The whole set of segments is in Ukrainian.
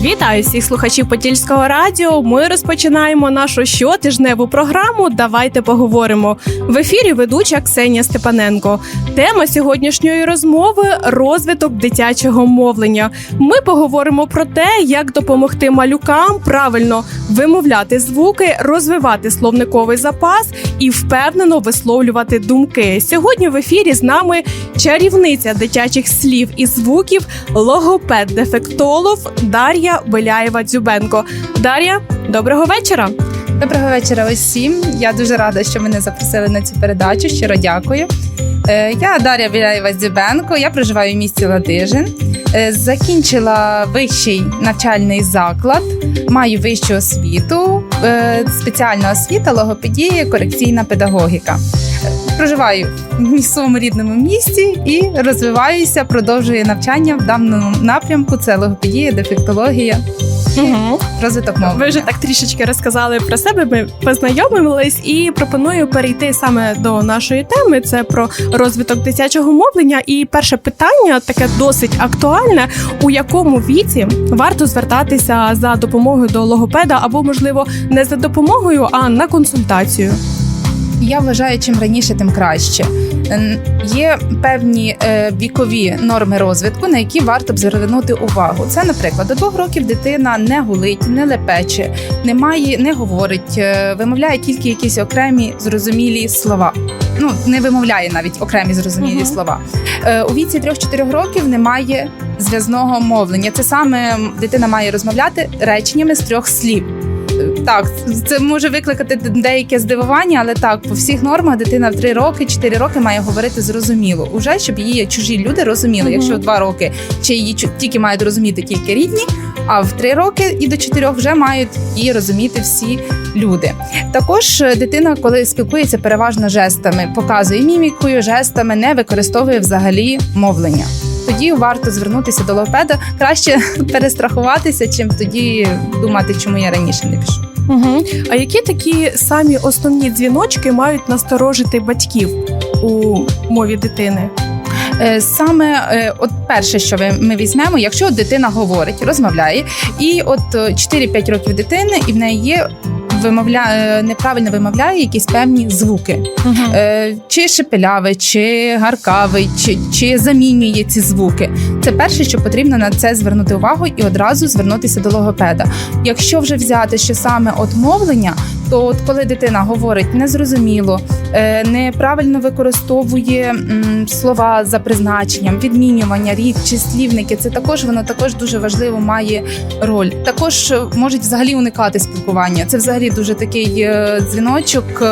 Вітаю всіх слухачів Подільського радіо. Ми розпочинаємо нашу щотижневу програму. Давайте поговоримо. В ефірі ведуча Ксенія Степаненко. Тема сьогоднішньої розмови розвиток дитячого мовлення. Ми поговоримо про те, як допомогти малюкам правильно вимовляти звуки, розвивати словниковий запас і впевнено висловлювати думки. Сьогодні в ефірі з нами чарівниця дитячих слів і звуків, логопед-дефектолог Дар'я Беляєва Дзюбенко. Дар'я, доброго вечора. Доброго вечора усім. Я дуже рада, що мене запросили на цю передачу. Щиро дякую. Е, Я Дар'я Біляєва Дзюбенко, я проживаю в місті Ладижин. Е, Закінчила вищий навчальний заклад, маю вищу освіту, е, спеціальна освіта, логопедія, корекційна педагогіка. Проживаю в своєму рідному місті і розвиваюся, продовжую навчання в даному напрямку. Це логопедія, дефектологія, Угу. розвиток мови. Ви вже так трішечки розказали про себе. Ми познайомились і пропоную перейти саме до нашої теми. Це про розвиток дитячого мовлення. І перше питання таке досить актуальне: у якому віці варто звертатися за допомогою до логопеда, або можливо не за допомогою, а на консультацію. Я вважаю, чим раніше, тим краще. Є певні е, вікові норми розвитку, на які варто б звернути увагу. Це, наприклад, до двох років дитина не гулить, не лепече, не має, не говорить, е, вимовляє тільки якісь окремі зрозумілі слова. Ну не вимовляє навіть окремі зрозумілі Мгм. слова. Е, У віці 3-4 років немає зв'язного мовлення. Це саме дитина має розмовляти реченнями з трьох слів. Так, це може викликати деяке здивування, але так, по всіх нормах дитина в 3 роки, 4 роки має говорити зрозуміло. Уже щоб її чужі люди розуміли. Якщо в 2 роки чи її тільки мають розуміти тільки рідні, а в 3 роки і до 4 вже мають її розуміти всі люди. Також е, дитина, коли спілкується переважно жестами, показує мімікою, жестами, не використовує взагалі мовлення. Тоді варто звернутися до логопеда. Краще перестрахуватися, чим тоді думати, чому я раніше не пішов. Угу. А які такі самі основні дзвіночки мають насторожити батьків у мові дитини? Е, Саме е, от перше, що ви- ми візьмемо, якщо дитина говорить, розмовляє, і от е, 4-5 років дитини, і в неї є вимовляє неправильно вимовляє якісь певні звуки. Е, чи шепелявий, чи гаркавий, чи, чи замінює ці звуки. Це перше, що потрібно на це звернути увагу і одразу звернутися до логопеда. Якщо вже взяти, що саме от мовлення, то от коли дитина говорить незрозуміло, е, неправильно використовує слова за призначенням, відмінювання, рід чи слівники, це також воно також дуже важливо має роль. Також е, можуть взагалі уникати спілкування. Це взагалі дуже такий е, дзвіночок.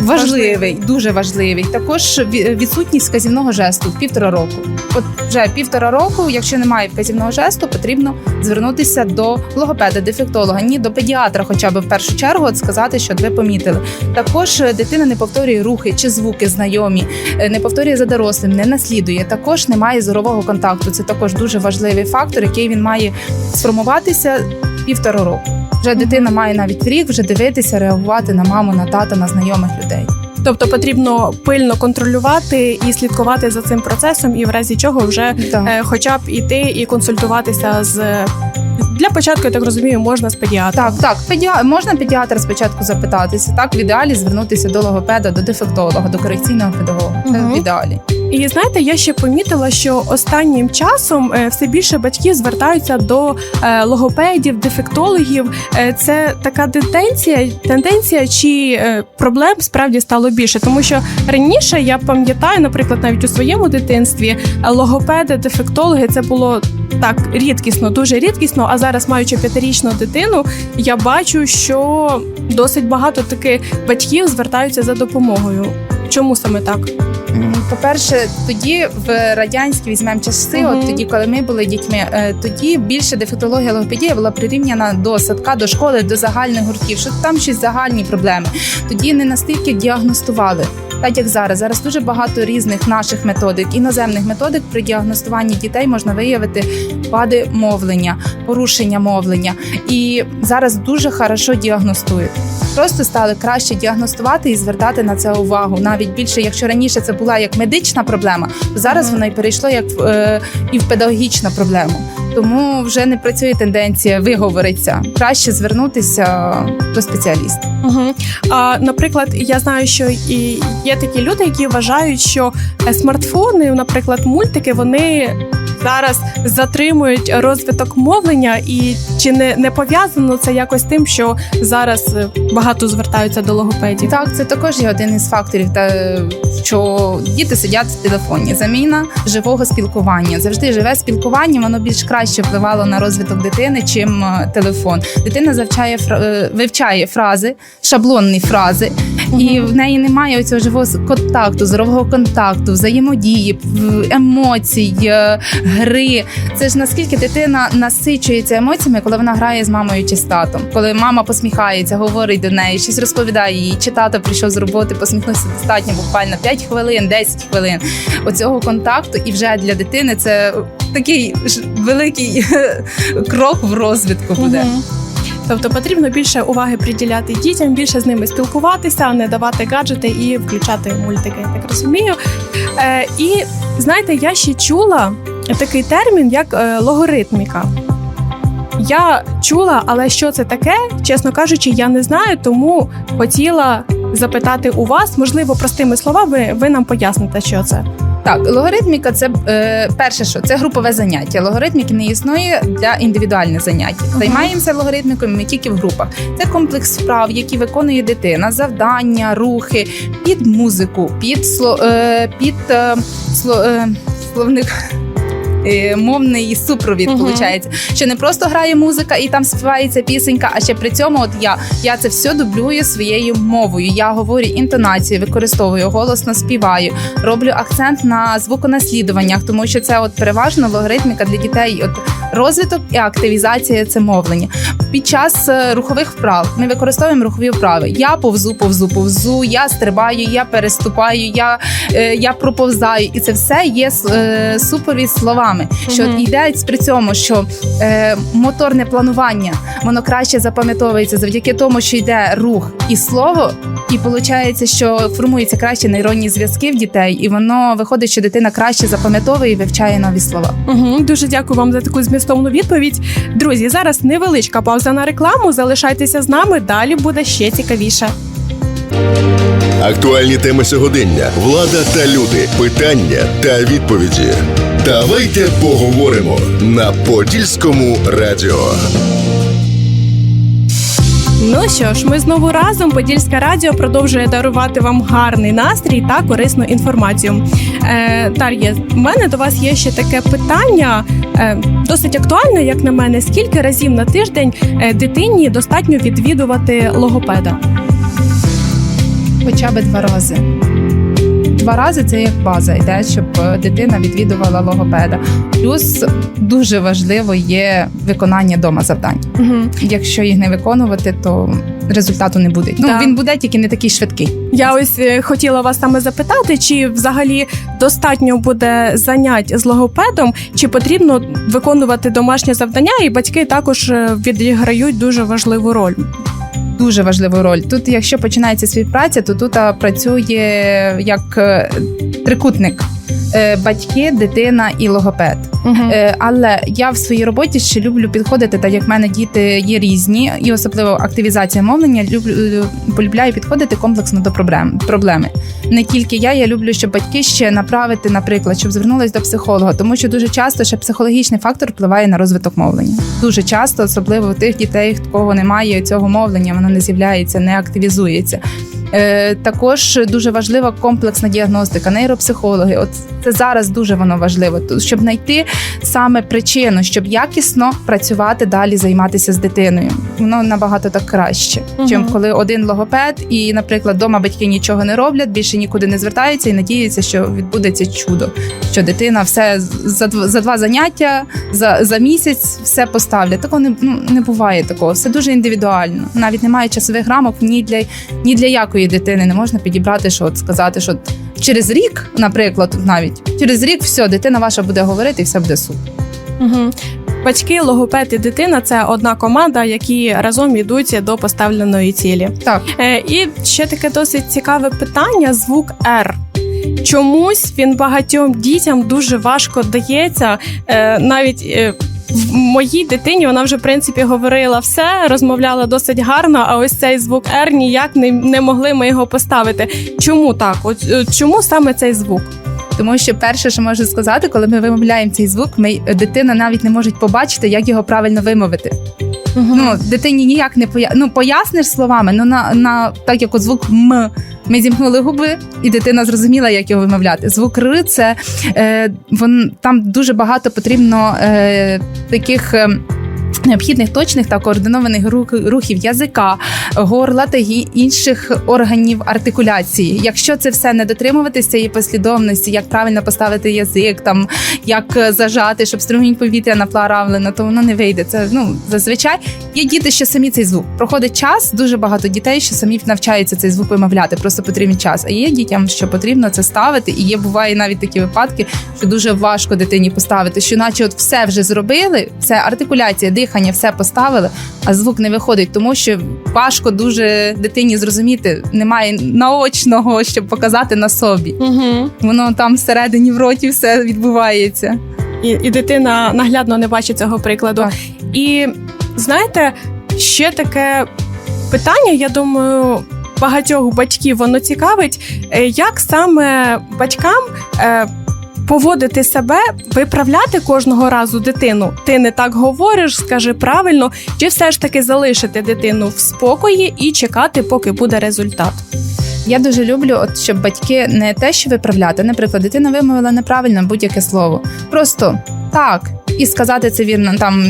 Важливий, дуже важливий. Також ві- відсутність вказівного жесту півтора року. От вже півтора року, якщо немає вказівного жесту, потрібно звернутися до логопеда, дефектолога, ні до педіатра, хоча б в першу чергу, от сказати, що ви помітили. Також е, дитина не повторює рухи чи звуки знайомі, е, не повторює за дорослим, не наслідує. Також немає зорового контакту. Це також дуже важливий фактор, який він має сформуватися півтора року. Вже дитина має навіть рік вже дивитися, реагувати на маму, на тата, на знайомих людей. Тобто потрібно пильно контролювати і слідкувати за цим процесом, і в разі чого вже е, хоча б іти і консультуватися з для початку, я так розумію, можна з педіатром. Так, так, педіа... можна педіатра спочатку запитатися. Так, в ідеалі звернутися до логопеда, до дефектолога, до корекційного педагога. Це в ідеалі. І знаєте, я ще помітила, що останнім часом е, все більше батьків звертаються до е, логопедів, дефектологів. Е, Це така тенденція, тенденція чи проблем справді стало більше, тому що раніше я пам'ятаю, наприклад, навіть у своєму дитинстві логопеди, дефектологи це було. Так, рідкісно, дуже рідкісно. А зараз, маючи п'ятирічну дитину, я бачу, що досить багато таки батьків звертаються за допомогою. Чому саме так? По-перше, тоді в радянські візьмемо часи, от тоді, коли ми були дітьми, е, тоді більше дефектологія логопедія була прирівняна до садка, до школи, до загальних гуртів, що там щось загальні проблеми. Тоді не настільки діагностували. Так як зараз, зараз дуже багато різних наших методик, іноземних методик при діагностуванні дітей можна виявити вади мовлення, порушення мовлення. І зараз дуже хорошо діагностують. Просто стали краще діагностувати і звертати на це увагу. Навіть більше, якщо раніше це була як медична проблема, то зараз вона і перейшла як е, і в педагогічну проблему. Тому вже не працює тенденція виговориться. Краще звернутися до спеціаліста. Угу. А, наприклад, я знаю, що і є такі люди, які вважають, що е, смартфони, наприклад, мультики, вони зараз затримують розвиток мовлення, і чи не, не пов'язано це якось тим, що зараз е, багато звертаються до логопедів? Так, це також є один із факторів, та що діти сидять в телефоні. Заміна живого спілкування. Завжди живе спілкування, воно більш краще впливало на розвиток дитини, чим е, телефон. Дитина завчає е, вивчає фрази, шаблонні фрази, і в неї немає цього живого контакту, здорового контакту, взаємодії, емоцій, е, гри. Це ж наскільки дитина насичується емоціями, коли вона грає з мамою чи з татом, коли мама посміхається, говорить до неї, щось розповідає їй, чи тато прийшов з роботи, посміхнувся достатньо, буквально 5 хвилин, 10 хвилин. Оцього контакту, і вже для дитини це такий великий крок в розвитку буде. Тобто потрібно більше уваги приділяти дітям, більше з ними спілкуватися, а не давати гаджети і включати мультики. Я так розумію. Е, і знаєте, я ще чула такий термін, як е, логоритміка. Я чула, але що це таке, чесно кажучи, я не знаю, тому хотіла запитати у вас, можливо, простими словами, ви нам поясните, що це. Так, логаритміка це е, перше, що це групове заняття. Логаритміки не існує для індивідуальних занять. Займаємося логаритмікою ми тільки в групах. Це комплекс вправ, які виконує дитина, завдання, рухи під музику, під сло, е, під е, сло, е, словник. Е, Мовний супровід, виходить, що не просто грає музика і там співається пісенька, а ще при цьому, от я, я це все дублюю своєю мовою. Я говорю інтонацію, використовую голосно співаю, роблю акцент на звуконаслідуваннях, тому що це от переважно логаритміка для дітей. От розвиток і активізація це мовлення. Під час е, рухових вправ ми використовуємо рухові вправи. Я повзу, повзу, повзу, я стрибаю, я переступаю, я, е, я проповзаю, і це все є супровід словами. Що Мгм. йде при цьому, що е, моторне планування воно краще запам'ятовується завдяки тому, що йде рух і слово, і виходить, що формуються краще нейронні зв'язки в дітей, і воно виходить, що дитина краще запам'ятовує і вивчає нові слова. Угу, дуже дякую вам за таку змістовну відповідь. Друзі, зараз невеличка пауза на рекламу. Залишайтеся з нами. Далі буде ще цікавіше. Актуальні теми сьогодення, влада та люди, питання та відповіді. Давайте поговоримо на Подільському радіо. Ну що ж, ми знову разом. Подільське радіо продовжує дарувати вам гарний настрій та корисну інформацію. Е, Дар'я, в мене до вас є ще таке питання, е, досить актуальне, як на мене. Скільки разів на тиждень е, дитині достатньо відвідувати логопеда? Хоча б два рази. Два рази це як база йде, щоб дитина відвідувала логопеда. Плюс дуже важливо є виконання дома завдань. Угу. Якщо їх не виконувати, то результату не буде. Ну Да. він буде тільки не такий швидкий. Я ось е, хотіла вас саме запитати, чи взагалі достатньо буде занять з логопедом, чи потрібно виконувати домашнє завдання, і батьки також е, відіграють дуже важливу роль. Дуже важливу роль. Тут, якщо починається співпраця, то тут працює як е, трикутник. Е, Батьки, дитина і логопед. Е, Але я в своїй роботі ще люблю підходити, так як в мене діти є різні, і особливо активізація мовлення. Люблю е, полюбляю підходити комплексно до проблем проблеми. Не тільки я, я люблю, щоб батьки ще направити, наприклад, щоб звернулись до психолога, тому що дуже часто ще психологічний фактор впливає на розвиток мовлення. Дуже часто, особливо у тих дітей, кого немає цього мовлення, воно не з'являється, не активізується. Е, також дуже важлива комплексна діагностика, нейропсихологи. От Це зараз дуже воно важливо, щоб знайти саме причину, щоб якісно працювати далі, займатися з дитиною. Воно набагато так краще, Мгм. чим коли один логопед, і, наприклад, вдома батьки нічого не роблять, більше нікуди не звертаються і надіються, що відбудеться чудо, що дитина все за, за два заняття, за, за місяць все поставлять. Такого не, ну, не буває такого. Все дуже індивідуально. Навіть немає часових рамок ні для ні для якої дитини не можна підібрати, що от сказати, що через рік, наприклад, навіть через рік все, дитина ваша буде говорити, і все буде супер. Угу. Батьки, логопед і дитина це одна команда, які разом йдуть до поставленої цілі. Так. Е, і ще таке досить цікаве питання: звук Р. Чомусь він багатьом дітям дуже важко дається. Е, навіть е, моїй дитині вона вже в принципі говорила все, розмовляла досить гарно. А ось цей звук Р ніяк не, не могли ми його поставити. Чому так? От е, чому саме цей звук? Тому що перше, що можу сказати, коли ми вимовляємо цей звук, ми дитина навіть не може побачити, як його правильно вимовити. Ну дитині ніяк не поя... ну, поясниш словами. Ну на, на так як от звук м. Ми зімкнули губи, і дитина зрозуміла, як його вимовляти. Звук р це е, вон там дуже багато потрібно е, таких. Е, Необхідних точних та координованих рухів язика, горла та інших органів артикуляції. Якщо це все не дотримуватися цієї послідовності, як правильно поставити язик, там як зажати, щоб струмінь повітря наплавлено, то воно не вийде. Це ну зазвичай є діти, що самі цей звук. Проходить час, дуже багато дітей, що самі навчаються цей звук вимовляти. Просто потрібен час. А є дітям, що потрібно це ставити. І є буває навіть такі випадки, що дуже важко дитині поставити, що наче от все вже зробили, все артикуляція, дихання, все поставили, а звук не виходить, тому що важко дуже дитині зрозуміти, немає наочного, щоб показати на собі. Угу. Воно там всередині в роті все відбувається. І, і дитина наглядно не бачить цього прикладу. Так. І знаєте, ще таке питання, я думаю. Багатьох батьків воно цікавить, е, як саме батькам е, поводити себе, виправляти кожного разу дитину. Ти не так говориш, скажи правильно, чи все ж таки залишити дитину в спокої і чекати, поки буде результат. Я дуже люблю, от щоб батьки не те, що виправляти. Наприклад, дитина вимовила неправильно будь-яке слово. Просто так і сказати це вірно там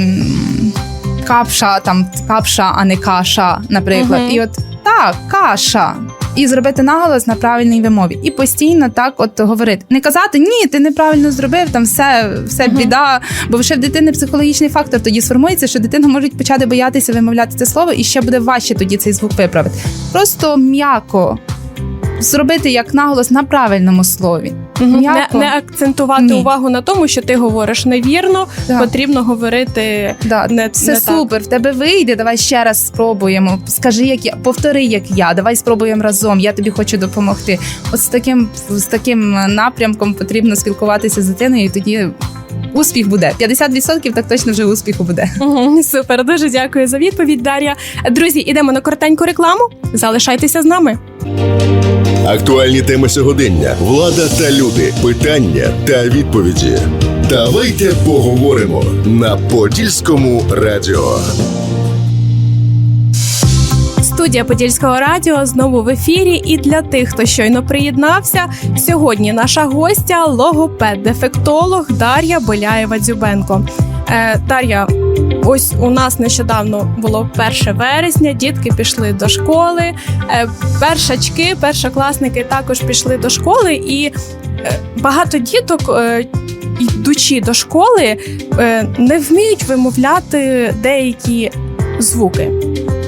капша, там капша, а не каша, наприклад. Мгм. І от так, каша. І зробити наголос на правильній вимові, і постійно так от говорити. Не казати ні, ти неправильно зробив, там все, все Мгм. біда. Бо ще в дитини психологічний фактор тоді сформується, що дитина може почати боятися вимовляти це слово, і ще буде важче тоді цей звук виправити. Просто м'яко зробити як наголос на правильному слові. Не, М'яко. не акцентувати Ні. увагу на тому, що ти говориш невірно, Так. потрібно говорити Да, не, це не так. супер. В тебе вийде. Давай ще раз спробуємо. Скажи, як я повтори, як я. Давай спробуємо разом. Я тобі хочу допомогти. От з таким з таким напрямком потрібно спілкуватися з дитиною, і тоді успіх буде. 50% так точно вже успіху буде. Мгм, Супер, дуже дякую за відповідь, Дар'я. Друзі, ідемо на коротеньку рекламу. Залишайтеся з нами. Актуальні теми сьогодення, влада та люди, питання та відповіді. Давайте поговоримо на Подільському радіо. Студія Подільського радіо знову в ефірі. І для тих, хто щойно приєднався, сьогодні наша гостя логопед, дефектолог Дар'я Боляєва Дзюбенко. Е, Дар'я, ось у нас нещодавно було 1 вересня. Дітки пішли до школи. Е, першачки, першокласники також пішли до школи, і е, багато діток. е, Йдучи до школи, е, не вміють вимовляти деякі звуки.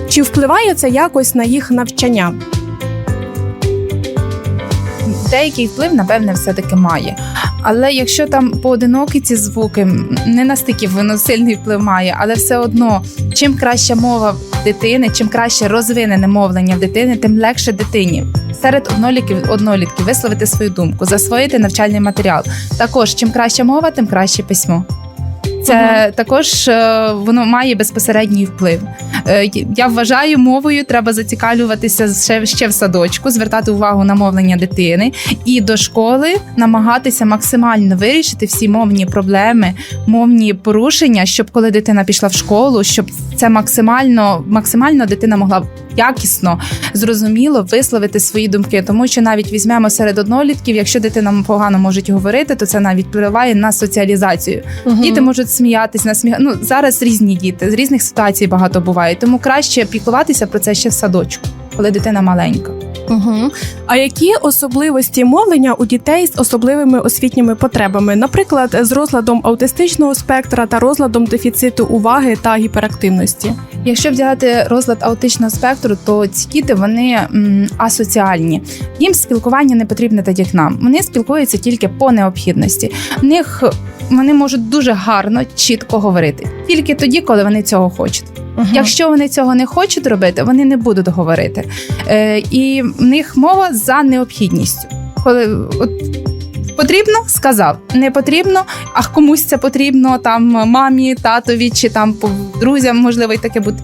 Чи впливає це якось на їх навчання? Деякий вплив, напевне, все-таки має. Але якщо там поодинокі ці звуки, не настільки воно сильний вплив має, але все одно, чим краща мова дитини, чим краще розвинене мовлення в дитини, тим легше дитині. Серед одноліків однолітків висловити свою думку, засвоїти навчальний матеріал. Також чим краща мова, тим краще письмо. Це також е, воно має безпосередній вплив. Е, Я вважаю, мовою треба зацікавлюватися ще, ще в садочку, звертати увагу на мовлення дитини і до школи намагатися максимально вирішити всі мовні проблеми, мовні порушення, щоб коли дитина пішла в школу, щоб це максимально, максимально дитина могла якісно, зрозуміло висловити свої думки. Тому що навіть візьмемо серед однолітків, якщо дитина погано можуть говорити, то це навіть впливає на соціалізацію. Угу. Діти можуть сміятись, насміх... Ну зараз різні діти з різних ситуацій багато буває. Тому краще піклуватися про це ще в садочку, коли дитина маленька. Угу. А які особливості мовлення у дітей з особливими освітніми потребами, наприклад, з розладом аутистичного спектра та розладом дефіциту уваги та гіперактивності? Якщо взяти розлад аутичного спектру, то ці діти вони м, асоціальні. Їм спілкування не потрібне так як нам. Вони спілкуються тільки по необхідності. В них вони можуть дуже гарно, чітко говорити тільки тоді, коли вони цього хочуть. Якщо вони цього не хочуть робити, вони не будуть говорити. Е, і в них мова за необхідністю. Коли от потрібно, сказав. Не потрібно, а комусь це потрібно, там мамі, татові чи там друзям, можливо, і таке буде.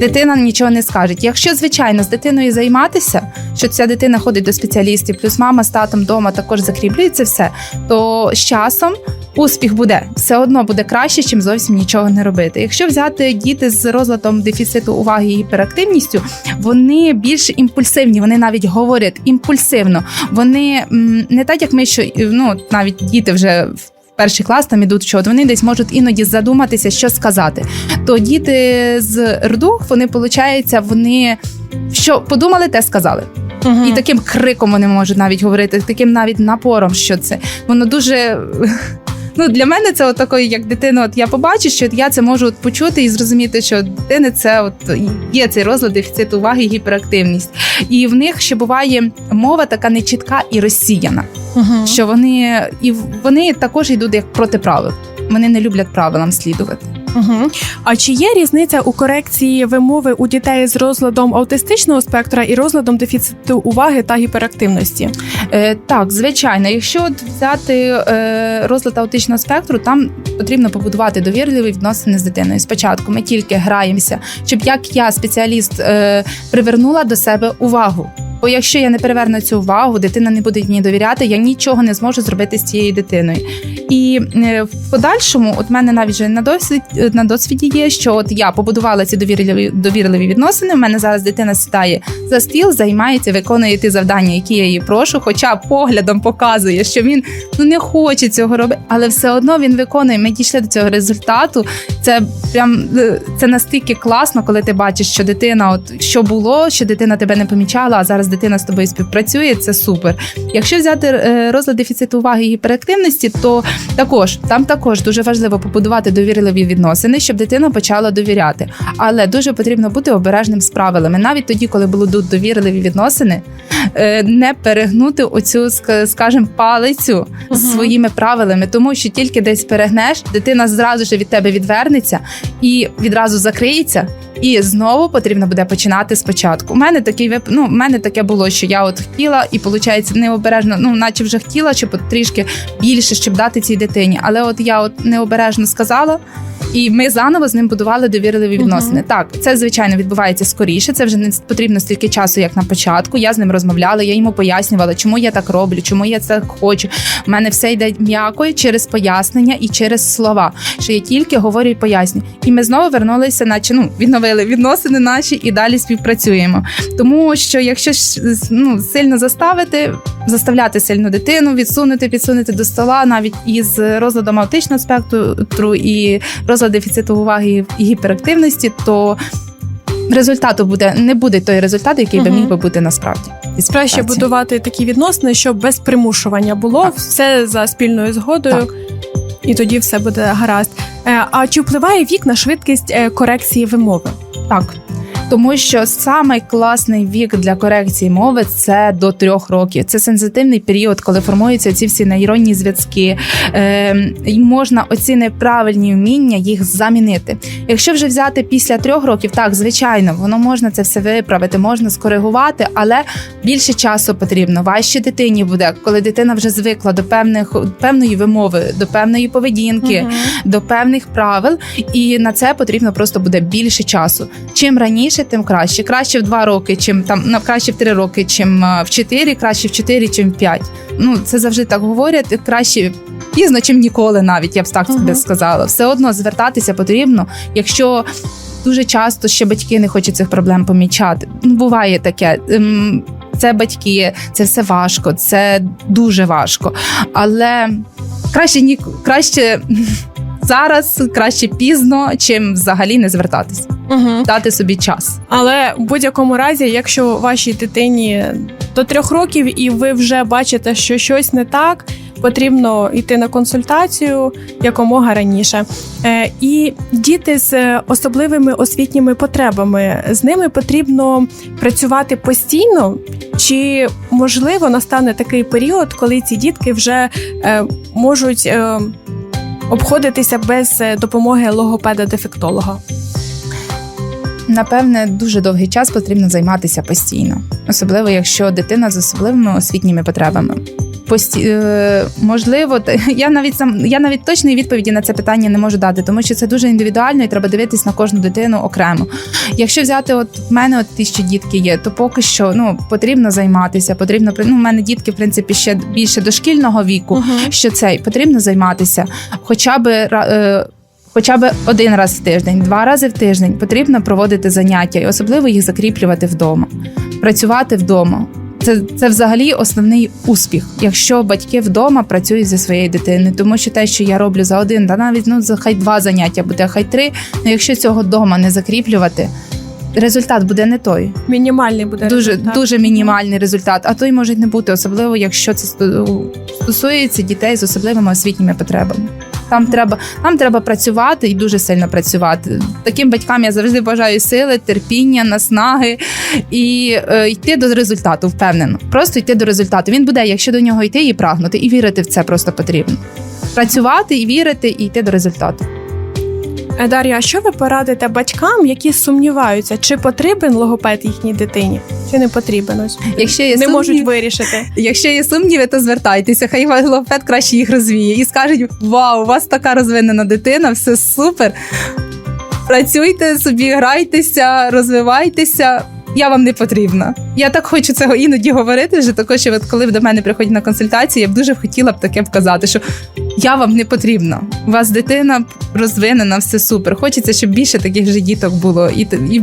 Дитина нічого не скаже. Якщо, звичайно, з дитиною займатися, що ця дитина ходить до спеціалістів, плюс мама з татом вдома також закріплюється все, то з часом успіх буде все одно буде краще, чим зовсім нічого не робити. Якщо взяти діти з розладом дефіциту уваги і гіперактивністю, вони більш імпульсивні, вони навіть говорять імпульсивно. Вони не так, як ми, що ну навіть діти вже перший клас там ідуть що вони десь можуть іноді задуматися, що сказати. То діти з РДУ, вони виходить, вони що подумали, те сказали. І таким криком вони можуть навіть говорити, таким навіть напором, що це воно дуже. Ну, для мене це от такої, як дитина, от я побачу, що я це можу от почути і зрозуміти, що дитини це от є цей розлад дефіциту уваги і гіперактивність. І в них ще буває мова така нечітка і розсіяна, Мгм. що вони і вони також йдуть як проти правил. Вони не люблять правилам слідувати. Мгм. А чи є різниця у корекції вимови у дітей з розладом аутистичного спектра і розладом дефіциту уваги та гіперактивності? Е, так, звичайно, якщо взяти е, розлад аутичного спектру, там потрібно побудувати довірливі відносини з дитиною. Спочатку ми тільки граємося, щоб як я, спеціаліст, е, привернула до себе увагу. Бо якщо я не переверну цю увагу, дитина не буде мені довіряти, я нічого не зможу зробити з цією дитиною. І е, в подальшому, от мене навіть вже на досвід на досвіді є, що от я побудувала ці довірливі довірливі відносини. У мене зараз дитина сідає за стіл, займається, виконує ті завдання, які я її прошу, хоча поглядом показує, що він ну не хоче цього робити, але все одно він виконує. Ми дійшли до цього результату. Це прям е, це настільки класно, коли ти бачиш, що дитина, от що було, що дитина тебе не помічала, а зараз дитина з тобою співпрацює. Це супер. Якщо взяти е, розлад дефіциту уваги і гіперактивності, то також там також дуже важливо побудувати довірливі відносини, щоб дитина почала довіряти. Але дуже потрібно бути обережним з правилами. Навіть тоді, коли будуть довірливі відносини, е, не перегнути оцю, ска- скажімо, палицю з своїми правилами, тому що тільки десь перегнеш, дитина зразу ж від тебе відвернеться і відразу закриється. І знову потрібно буде починати спочатку. У мене такий вип... ну, у мене таке було, що я от хотіла, і виходить, необережно, ну наче вже хотіла, щоб трішки більше, щоб дати цій дитині. Але от я от необережно сказала, і ми заново з ним будували довірливі відносини. Так, це звичайно відбувається скоріше. Це вже не потрібно стільки часу, як на початку. Я з ним розмовляла, я йому пояснювала, чому я так роблю, чому я це хочу. У мене все йде м'яко через пояснення і через слова, що я тільки говорю і пояснюю. І ми знову вернулися, наче ну відновили відносини наші і далі співпрацюємо. Тому що якщо ну, сильно заставити, заставляти сильну дитину, відсунути, підсунути до стола, навіть із розладом аутичного спектру і розлад дефіциту уваги і гіперактивності, то результату буде не буде той результат, який би міг би бути насправді. від Краще будувати такі відносини, щоб без примушування було Так. все за спільною згодою, Так. і тоді все буде гаразд. Е, А чи впливає вік на швидкість е, корекції вимови? Так. Тому що самий класний вік для корекції мови це до трьох років. Це сенситивний період, коли формуються ці всі нейронні зв'язки. Е, і можна оці неправильні вміння їх замінити. Якщо вже взяти після трьох років, так звичайно, воно можна це все виправити, можна скоригувати, але більше часу потрібно. Важче дитині буде, коли дитина вже звикла до певних певної вимови, до певної поведінки Мгм. до певних правил, і на це потрібно просто буде більше часу. Чим раніше, тим краще. Краще в два роки, чим там ну, краще в три роки, чим в чотири, краще в чотири, чим в п'ять. Ну це завжди так говорять. Краще пізно, чим ніколи, навіть я б так би сказала. Все одно звертатися потрібно, якщо. дуже часто ще батьки не хочуть цих проблем помічати. Ну, буває таке. Ем, Це батьки, це все важко, це дуже важко. Але краще ні краще зараз, краще пізно, чим взагалі не звертатись, Угу. дати собі час. Але в будь-якому разі, якщо вашій дитині до трьох років і ви вже бачите, що щось не так, потрібно йти на консультацію якомога раніше. Е, і діти з особливими освітніми потребами з ними потрібно працювати постійно. Чи можливо настане такий період, коли ці дітки вже е, можуть е, обходитися без е, допомоги логопеда-дефектолога? Напевне, дуже довгий час потрібно займатися постійно, особливо якщо дитина з особливими освітніми потребами. Пості... е, можливо, я навіть сам я навіть точної відповіді на це питання не можу дати, тому що це дуже індивідуально і треба дивитись на кожну дитину окремо. Якщо взяти, от в мене от ті, що дітки є, то поки що ну потрібно займатися. Потрібно ну, в мене дітки, в принципі, ще більше дошкільного віку. Що цей потрібно займатися, хоча б ра- е, Хоча б один раз в тиждень, два рази в тиждень потрібно проводити заняття і особливо їх закріплювати вдома, працювати вдома. Це, це взагалі основний успіх, якщо батьки вдома працюють зі своєю дитиною. Тому що те, що я роблю за один, та навіть ну за хай два заняття буде, хай три. Ну якщо цього вдома не закріплювати, результат буде не той. Мінімальний буде Дуже результат. дуже мінімальний результат, а то й може не бути, особливо якщо це сто- стосується дітей з особливими освітніми потребами. Там треба, там треба працювати і дуже сильно працювати. Таким батькам я завжди бажаю сили, терпіння, наснаги і е, йти до результату, впевнено. Просто йти до результату. Він буде, якщо до нього йти і прагнути, і вірити в це просто потрібно. Працювати і вірити, і йти до результату. Дар'я, а що ви порадите батькам, які сумніваються, чи потрібен логопед їхній дитині, чи не потрібен? Ось Якщо є не сумнів- можуть вирішити. Якщо є сумніви, то звертайтеся. Хай логопед краще їх розвіє і скажуть: Вау, у вас така розвинена дитина, все супер. Працюйте собі, грайтеся, розвивайтеся. Я вам не потрібна. Я так хочу цього іноді говорити. Вже також, от коли до мене приходять на консультації, я б дуже хотіла б таке вказати, що я вам не потрібна. У вас дитина розвинена, все супер. Хочеться, щоб більше таких же діток було. І, і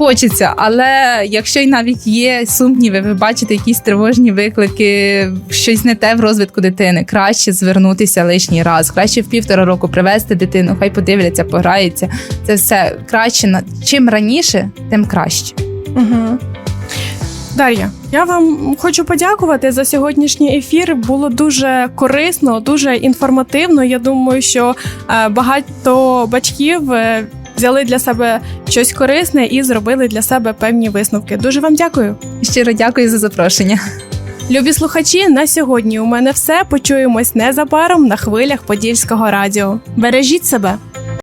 Хочеться, але якщо й навіть є сумніви, ви бачите якісь тривожні виклики, щось не те в розвитку дитини, краще звернутися лишній раз, краще в півтора року привезти дитину, хай подивляться, пограється. Це все краще чим раніше, тим краще. Угу. Дар'я, я вам хочу подякувати за сьогоднішній ефір. Було дуже корисно, дуже інформативно. Я думаю, що е, багато батьків е, взяли для себе щось корисне і зробили для себе певні висновки. Дуже вам дякую. Щиро дякую за запрошення. Любі слухачі, на сьогодні у мене все. Почуємось незабаром на хвилях Подільського радіо. Бережіть себе.